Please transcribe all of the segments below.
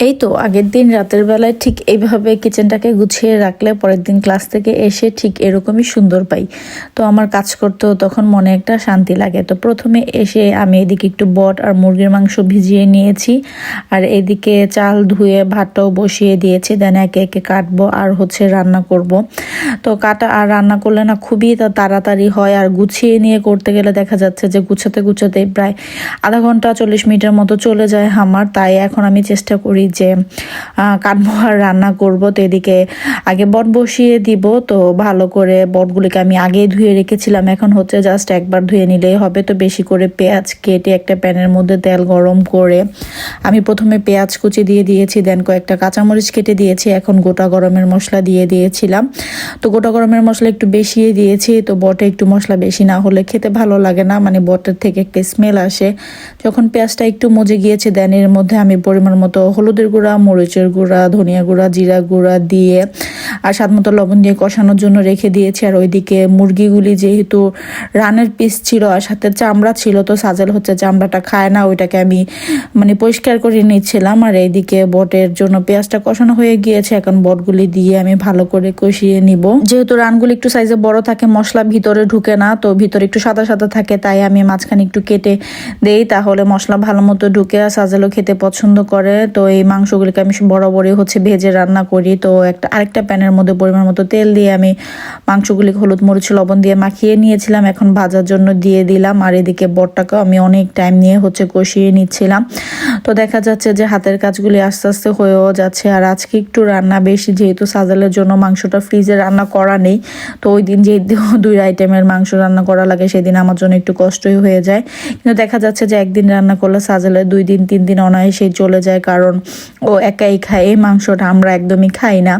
এই তো, আগের দিন রাতের বেলায় ঠিক এইভাবে কিচেনটাকে গুছিয়ে রাখলে পরের দিন ক্লাস থেকে এসে ঠিক এরকমই সুন্দর পাই। তো আমার কাজ করতেও তখন মনে একটা শান্তি লাগে। তো প্রথমে এসে আমি এদিকে একটু বট আর মুরগির মাংস ভিজিয়ে নিয়েছি আর এদিকে চাল ধুয়ে ভাতটাও বসিয়ে দিয়েছি। দেন একে একে কাটবো আর হচ্ছে রান্না করব। তো কাটা আর রান্না করলে না খুবই তাড়াতাড়ি হয় আর গুছিয়ে নিয়ে করতে গেলে দেখা যাচ্ছে যে গুছাতে গুছাতে প্রায় আধা ঘণ্টা চল্লিশ মিনিটের মতো চলে যায় আমার। তাই এখন আমি চেষ্টা করি যে আর রান্না করব, তো এদিকে আগে বট বসিয়ে দিব। তো ভালো করে বটগুলিকে আমি আগেই ধুয়ে রেখেছিলাম। এখন হচ্ছে জাস্ট একবার ধুয়ে নিলেই হবে। তো বেশি করে পেঁয়াজ কেটে একটা প্যানের মধ্যে তেল গরম করে আমি প্রথমে পেঁয়াজ কুচি দিয়ে দিয়েছি দেন কয়েকটা কাঁচামরিচ কেটে দিয়েছি। এখন গোটা গরমের মশলা দিয়ে দিয়েছিলাম। তো গোটা গরমের মশলা একটু বেশিয়ে দিয়েছি। তো বটে একটু মশলা বেশি না হলে খেতে ভালো লাগে না। মানে বটের থেকে একটা স্মেল আসে। যখন পেঁয়াজটা একটু মজে গিয়েছে দেন এর মধ্যে আমি পরিমাণ মতো হলুদের গুঁড়া মরিচের গুঁড়া ধনিয়া গুঁড়া জিরা গুঁড়া দিয়ে আর স্বাদ মতো লবণ দিয়ে কষানোর জন্য রেখে দিয়েছি। আর ওইদিকে মুরগিগুলি যেহেতু রানের পিস ছিল আর সাথে চামড়া ছিল, তো সাজেল হচ্ছে চামড়াটা খায় না, ওইটাকে আমি মানে পরিষ্কার করে নিচ্ছিলাম। আর এইদিকে বটের জন্য পেঁয়াজটা কষানো হয়ে গিয়েছে, এখন বটগুলি দিয়ে আমি ভালো করে কষিয়ে নিব। যেহেতু রানগুলি একটু সাইজে বড় থাকে, মশলা ভিতরে ঢুকে না, তো ভিতরে একটু সাদা সাদা থাকে, তাই আমি মাঝখানে একটু কেটে দেই, তাহলে মশলা ভালো মতো ঢুকে আর সাজেলও খেতে পছন্দ করে। তো এই মাংসগুলিকে আমি বরাবরই হচ্ছে ভেজে রান্না করি। তো একটা, আরেকটা প্যানের মধ্যে পরিমাণ মতো তেল দিয়ে আমি মাংসগুলি হলুদ মরিচ লবণ দিয়ে মাখিয়ে নিয়েছিলাম। এখন ভাজার জন্য দিয়ে দিলাম আর এদিকে বটটাকেও আমি অনেক টাইম নিয়ে হচ্ছে কষিয়ে নিচ্ছিলাম। তো দেখা যাচ্ছে যে হাতের কাজগুলি আস্তে আস্তে হয়েও যাচ্ছে আর আজকে একটু রান্না বেশি, যেহেতু সাজালের জন্য মাংসটা ফ্রিজে রান্না করা নেই, তো ওই দিন যেহেতু দুই আইটেমের মাংস রান্না করা লাগে, সেদিন আমার জন্য একটু কষ্টই হয়ে যায়। কিন্তু দেখা যাচ্ছে যে একদিন রান্না করলে সাজালে দুই দিন, তিন দিন অনায়াসেই চলে যায়, কারণ ও একাই খায়, এই মাংসটা আমরা একদমই খাই না।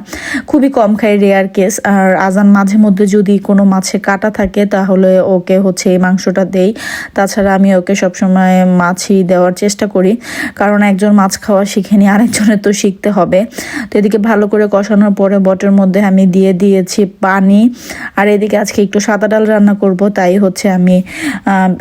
খুবই কম খাই রেয়ার কেস আর আজান মাঝে মধ্যে যদি কোনো মাছে কাটা থাকে, তাহলে ওকে হচ্ছে এই মাংসটা দেই। তাছাড়া আমি ওকে সবসময় মাছই দেওয়ার চেষ্টা করি, কারণ একজন মাছ খাওয়া শিখেনি আরেকজনের তো শিখতে হবে। তো এদিকে ভালো করে কষানোর পরে বটের মধ্যে আমি দিয়ে দিয়েছি পানি, আর এদিকে আজকে একটু সাদা ডাল রান্না করব, তাই হচ্ছে আমি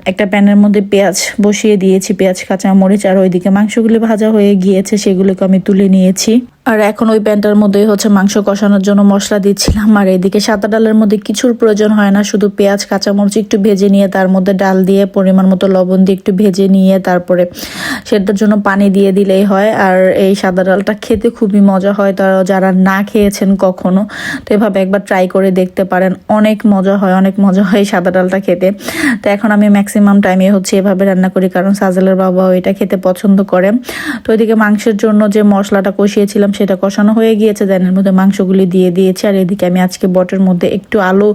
একটা প্যানের মধ্যে পেঁয়াজ বসিয়ে দিয়েছি, পেঁয়াজ, কাঁচা মরিচ, আর ওইদিকে মাংসগুলি ভাজা হয়ে গিয়েছে, সেগুলোকে আমি তুলে নিয়েছি। আর এখন ওই প্যানটার মধ্যেই হচ্ছে মাংস কষানোর জন্য মশলা দিচ্ছিলাম। আর এদিকে সাদা ডালের মধ্যে কিছুর প্রয়োজন হয় না, শুধু পেঁয়াজ, কাঁচামরিচ একটু ভেজে নিয়ে তার মধ্যে ডাল দিয়ে পরিমাণ মতো লবণ দিয়ে একটু ভেজে নিয়ে তারপরে সেটার জন্য পানি দিয়ে দিলেই হয়। আর এই সাদা ডালটা খেতে খুবই মজা হয়। তারা যারা না খেয়েছেন কখনো, তো এভাবে একবার ট্রাই করে দেখতে পারেন। অনেক মজা হয়, অনেক মজা হয় সাদা ডালটা খেতে। তো এখন আমি ম্যাক্সিমাম টাইমে হচ্ছে এভাবে রান্না করি, কারণ সাজেলের বাবাও এটা খেতে পছন্দ করে। তো এদিকে মাংসের জন্য যে মশলাটা কষিয়েছিলাম, সেটা কষানো হয়ে গিয়েছে। দেন এর মধ্যে মাংসগুলি দিয়ে দিয়েছি। আর এদিকে আমি আজকে বটের মধ্যে একটু আলু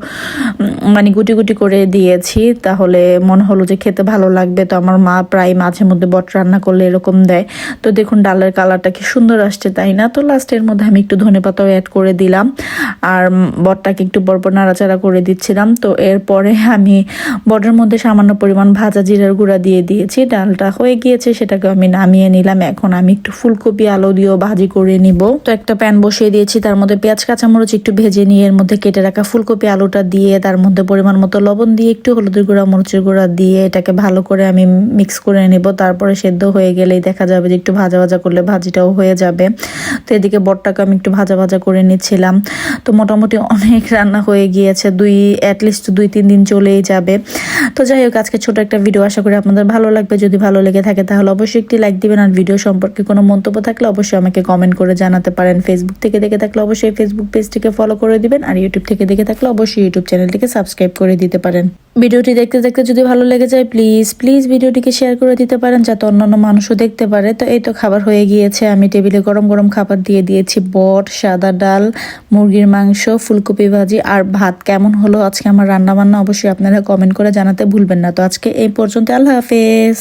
মানে গুটি গুটি করে দিয়েছি। তাহলে মনে হলো যে খেতে ভালো লাগবে। তো আমার মা প্রায় মাঝে মধ্যে বট রান্না করলে এরকম দেয়। তো দেখুন, ডালের কালারটা কি সুন্দর আসছে, তাই না? তো লাস্টের মধ্যে আমি একটু ধনে পাতাও অ্যাড করে দিলাম। আর বটটাকে একটু পরপর নাড়াচাড়া করে দিচ্ছিলাম। তো এরপরে আমি বটের মধ্যে সামান্য পরিমাণ ভাজা জিরার গুঁড়া দিয়ে দিয়েছি। ডালটা হয়ে গিয়েছে, সেটাকে আমি নামিয়ে নিলাম। এখন আমি একটু ফুলকপি, আলু দিয়েও ভাজি করে নিব। তো একটা প্যান বসিয়ে দিয়েছি, তার মধ্যে পেঁয়াজ, কাঁচামরিচ একটু ভেজে নিয়ে এর মধ্যে কেটে রাখা ফুলকপি আলুটা দিয়ে, তার মধ্যে পরিমাণ মতো লবণ দিয়ে, একটু হলুদের গুঁড়া, মরিচের গুঁড়া দিয়ে এটাকে ভালো করে আমি মিক্স করে নেব। তারপরে সেদ্ধ হয়ে গেলেই দেখা যাবে যে একটু ভাজা ভাজা করলে ভাজিটাও হয়ে যাবে। তো এদিকে বটটাকে আমি একটু ভাজা ভাজা করে নিচ্ছিলাম। তো মোটামুটি অনেক রান্না হয়ে গিয়েছে, দুই অ্যাটলিস্ট দুই, তিন দিন চলেই যাবে। তো যাই হোক, আজকে ছোট একটা ভিডিও আশা করি আপনাদের ভালো লাগবে। যদি ভালো লেগে থাকে তাহলে অবশ্যই একটি লাইক দিবেন আর ভিডিও সম্পর্কে কোনো মন্তব্য থাকলে অবশ্যই আমাকে কমেন্ট করে জানাতে পারেন। ফেসবুক থেকে দেখে থাকলে অবশ্যই ফেসবুক পেজটিকে ফলো করে দিবেন আর ইউটিউব থেকে দেখে থাকলে অবশ্যই ইউটিউব চ্যানেলটিকে সাবস্ক্রাইব করে দিতে পারেন। ভিডিওটি দেখতে দেখতে যদি ভালো লেগে যায় প্লিজ প্লিজ ভিডিওটিকে শেয়ার করে দিতে পারেন যাতে অন্যান্য মানুষও দেখতে পারে। তো এই তো খাবার হয়ে গিয়েছে। আমি টেবিলে গরম গরম খাবার দিয়ে দিয়েছি। বট, সাদা ডাল, মুরগির মাংস, ফুলকপি ভাজি আর ভাত। কেমন হলো আজকে আমার রান্নাবান্না? অবশ্যই আপনারা কমেন্ট করে জানাতে ভুলবেন না। তো আজকে এই পর্যন্ত। আল্লাহ হাফেজ।